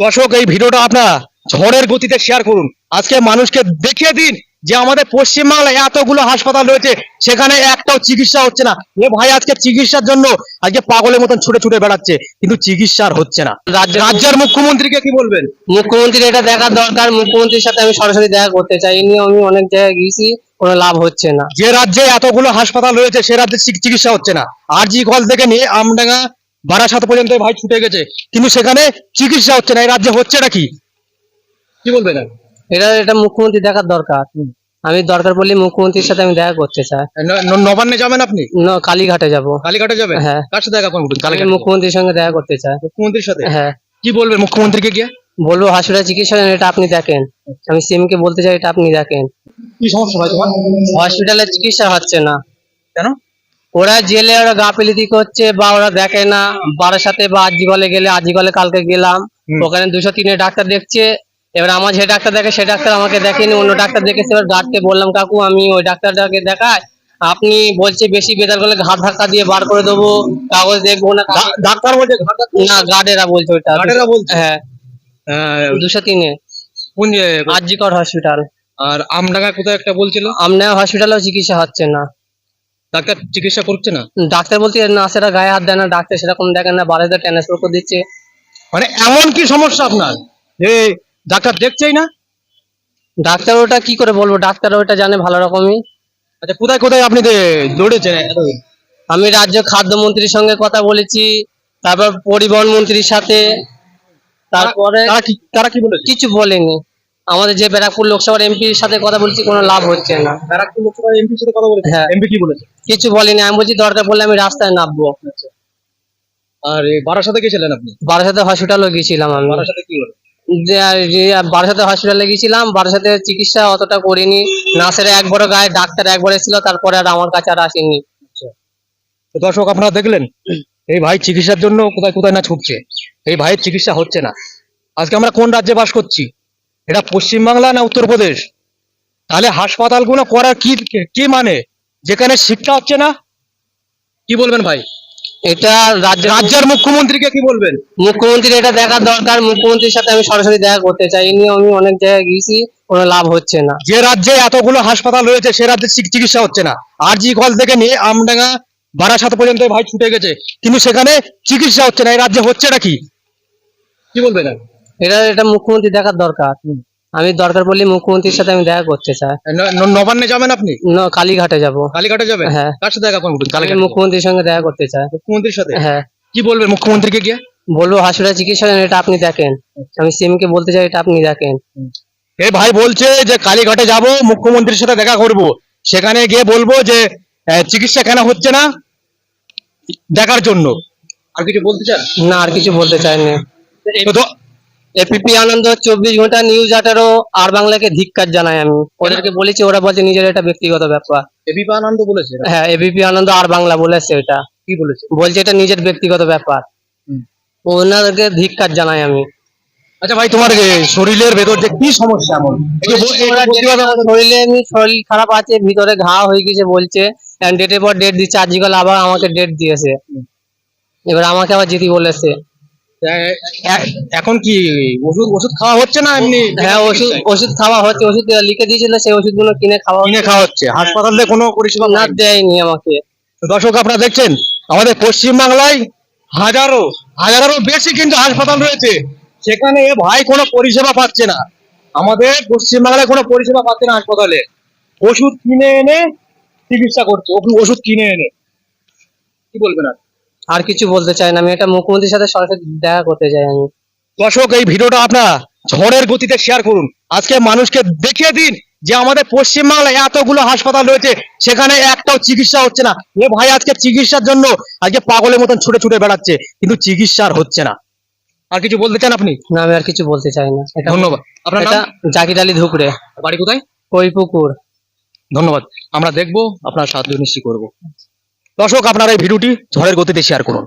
দর্শক এই ভিডিওটা আপনারা ঝড়ের গতিতে শেয়ার করুন। আজকে মানুষকে দেখিয়ে দিন যে আমাদের পশ্চিমবাংলায় এতগুলো হাসপাতাল রয়েছে সেখানে একটাও চিকিৎসা হচ্ছে না। এ ভাই আজকে চিকিৎসার জন্য আজকে পাগলের মতন ছুটে ছুটে বেড়াচ্ছে কিন্তু চিকিৎসা আর হচ্ছে না। রাজ্যের মুখ্যমন্ত্রীকে কি বলবেন? মুখ্যমন্ত্রীর এটা দেখার দরকার। মুখ্যমন্ত্রীর সাথে আমি সরাসরি দেখা করতে চাই। এই নিয়ে আমি অনেক জায়গায় গিয়েছি কোনো লাভ হচ্ছে না। যে রাজ্যে এতগুলো হাসপাতাল রয়েছে সে রাজ্যে চিকিৎসা হচ্ছে না। আর জি কল থেকে নিয়ে আমডাঙ্গা বারাসাত পর্যন্ত ভাই ছুটে গেছে। কিন্তু সেখানে চিকিৎসা হচ্ছে না এই রাজ্যে হচ্ছে নাকি কি বলবেন? এটা এটা মুখ্যমন্ত্রী দেখার দরকার। আমি দরকার পড়লে মুখ্যমন্ত্রীর সাথে আমি দেখা করতে চাই। নবান্নে যাবেন আপনি? ন- কালীঘাটে যাব। কালীঘাটে যাবেন? হ্যাঁ। কার সাথে দেখা করবেন কালীঘাটে? মুখ্যমন্ত্রীর সঙ্গে দেখা করতে চাই। মুখ্যমন্ত্রীর সাথে? হ্যাঁ। কি বলবেন মুখ্যমন্ত্রীকে গিয়ে? বলব হসপিটাল চিকিৎসা এটা আপনি দেখেন। আমি সিএম কে বলতে চাই এটা আপনি দেখেন। কি সমস্যা ভাই তোমার? হসপিটালে চিকিৎসা হচ্ছে না। কেন? ওরা জেলে ওরা গাফিলিতি করছে বা ওরা দেখে না বাবার সাথে বা আজিগলে গেলে আজিগলে কালকে গেলাম। ওখানে দুশো তিনের ডাক্তার দেখছে। এবার আমার যে ডাক্তার দেখে সে ডাক্তার আমাকে দেখেনি। অন্য ডাক্তার দেখেছে এবার গার্ডকে বললাম কাকু আমি ওই ডাক্তারটাকে দেখাই। আপনি বলছে বেশি বেদার করলে ঘাট ধাক্কা দিয়ে বার করে দেবো। কাগজ দেখব না ডাক্তার বলছে না গার্ডেরা বলছে ওইটা গার্ডেরা বলছে? হ্যাঁ। আহ, দুশো তিনে। কোন আজিকর হসপিটাল। আর আমডাঙ্গা কোথায় একটা বলছিল? আমনে হসপিটালেও চিকিৎসা হচ্ছে না। ডাক্তার চিকিৎসা করছে না? ডাক্তার বলতে নার্সেরা গায়ে হাত দেয় না ডাক্তার সেরকম দেখেন না বাড়িতে ট্রান্সফার করে দিচ্ছে। মানে এমন কি সমস্যা আপনার? যে ডাক্তার দেখছেই না? ডাক্তার ওটা কি করে বলব? ডাক্তার ওটা জানে ভালো রকমই। আচ্ছা কোথায় কোথায় আপনি দৌড়েছেন আমি রাজ্য খাদ্য মন্ত্রীর সঙ্গে কথা বলেছি তারপর পরিবহন মন্ত্রীর সাথে তারপরে তারা কি তারা কি বলেছে? কিছু বলেনি। আমাদের যে ব্যারাকপুর লোকসভার এমপির সাথে কথা বলছি কোনো লাভ হচ্ছে না। ব্যারাকপুর লোকসভা এমপির সাথে কথা বলেছে হ্যাঁ। এমপি কি বলেছে কিছু বলেনি আমি বলছি দরকার পড়লে আমি রাস্তায় নামবো। আর এই বারাসাতে গেছিলেন আপনি? বারাসাতে হসপিটালে গেছিলাম আমি। বারাসাতে কি হলো? বারাসাতে হসপিটালে গেছিলাম বারাসাতে চিকিৎসা অতটা করিনি। নার্সেরা একবারও গায়ে ডাক্তার একবার এসেছিল তারপরে আর আমার কাছে আর আসেনি। তো দর্শক আপনারা দেখলেন এই ভাই চিকিৎসার জন্য কোথায় কোথায় না ছুটছে। এই ভাইয়ের চিকিৎসা হচ্ছে না। আজকে আমরা কোন রাজ্যে বাস করছি? এটা পশ্চিমবাংলা না উত্তরপ্রদেশ? তাহলে হাসপাতালগুলো করার কি কি মানে? যেখানে শিক্ষা হচ্ছে না? কি বলবেন ভাই? এটা রাজ্য রাজ্যের মুখ্যমন্ত্রীকে কি বলবেন? মুখ্যমন্ত্রী এটা দেখার দরকার। মুখ্যমন্ত্রীর সাথে আমি সরাসরি দেখা করতে চাই। এই নিয়ে আমি অনেক জায়গায় গিয়েছি কোনো লাভ হচ্ছে না। যে রাজ্যে এতগুলো হাসপাতাল রয়েছে সে রাজ্যে চিকিৎসা হচ্ছে না। আর জি কল থেকে নিয়ে আমডাঙ্গা বারাসাত পর্যন্ত ভাই ছুটে গেছে। কিন্তু সেখানে চিকিৎসা হচ্ছে না। এই রাজ্যে হচ্ছে নাকি কি বলবেন? এটা এটা মুখ্যমন্ত্রী দেখার দরকার। আমি দরকার পড়লে মুখ্যমন্ত্রীর সাথে আমি দেখা করতে চাই। ন- ন- নবান্নে যাবেন আপনি? ন- কালীঘাটে যাব। কালীঘাটে যাবেন? হ্যাঁ। কার সাথে দেখা করবেন আমি কালীঘাটে মুখ্যমন্ত্রীর সঙ্গে দেখা করতে চাই। মুখ্যমন্ত্রীর সাথে? হ্যাঁ। কি বলবেন মুখ্যমন্ত্রীকে গিয়ে? বলব হসপিটাল চিকিৎসা এটা আপনি দেখেন। আমি সিএম কে বলতে চাই এটা আপনি দেখেন। এ ভাই বলছে যে কালীঘাটে যাব মুখ্যমন্ত্রীর সাথে দেখা করব। সেখানে গিয়ে বলব যে আহ, চিকিৎসা কেন হচ্ছে না? দেখার জন্য। আর কিছু বলতে চান? না আর কিছু বলতে চাইনি। তো দ- এপিপি আনন্দ চব্বিশ ঘণ্টা নিউজ আঠারো আর বাংলাকে ধিক্কার জানাই আমি। ওদেরকে বলেছি ওরা বলছে নিজের এটা ব্যক্তিগত ব্যাপার। এবিপি আনন্দ বলেছে হ্যাঁ এবিপি আনন্দ আর বাংলা বলেছে এটা। কি বলেছে? বলছে এটা নিজের ব্যক্তিগত ব্যাপার। ওনাদেরকে ধিক্কার জানাই আমি। আচ্ছা ভাই তোমার শরীরের ভেতর যে কি সমস্যা এমন? শরীরে এমনি শরীর খারাপ আছে ভিতরে ঘা হয়ে গেছে বলছে ডেটের পর ডেট দিচ্ছে আজকাল আবার আমাকে ডেট দিয়েছে। এবার আমাকে আবার যেতে বলেছে। এখন কি ওষুধ ওষুধ খাওয়া হচ্ছে না এমনি? হ্যাঁ ওষুধ ওষুধ খাওয়া হচ্ছে ওষুধ লিখে দিয়েছিল সেই ওষুধগুলো কিনে খাওয়া কিনে খাওয়া হচ্ছে। হাসপাতালে কোনো পরিষেবা না দেয়নি আমাকে। দর্শক আপনারা দেখছেন আমাদের পশ্চিম বাংলায় হাজারো হাজারো বেশি কিন্তু হাসপাতাল রয়েছে। সেখানে ভাই কোনো পরিষেবা পাচ্ছে না। আমাদের পশ্চিম বাংলায় কোনো পরিষেবা পাচ্ছে না হাসপাতালে। ওষুধ কিনে এনে চিকিৎসা করছে ওষুধ কিনে এনে। কি বলবেন আর? আর কিছু বলতে চাই না। আমি এটা মুখ্যমন্ত্রীর সাথে সরাসরি দেখা করতে চাই আমি। দর্শক এই ভিডিওটা আপনারা ঝড়ের গতিতে শেয়ার করুন। আজকে মানুষকে দেখিয়ে দিন যে আমাদের পশ্চিম বাংলায় এতগুলো হাসপাতাল রয়েছে সেখানে একটাও চিকিৎসা হচ্ছে না। এ ভাই আজকে চিকিৎসার জন্য আজকে পাগলের মতন ছুটে ছুটে বেড়াচ্ছে কিন্তু চিকিৎসা আর হচ্ছে না। আর কিছু বলতে চান আপনি? না আমি আর কিছু বলতে চাই না। এটা ধন্যবাদ। আপনার এটা জাকির আলী ধুকরে বাড়ি কোথায়? ওই পুকুর ধন্যবাদ। আমরা দেখব আপনার সাহায্য নিশ্চয়ই করব। দর্শক আপনারা এই ভিডিওটি ঝড়ের গতিতে শেয়ার করুন।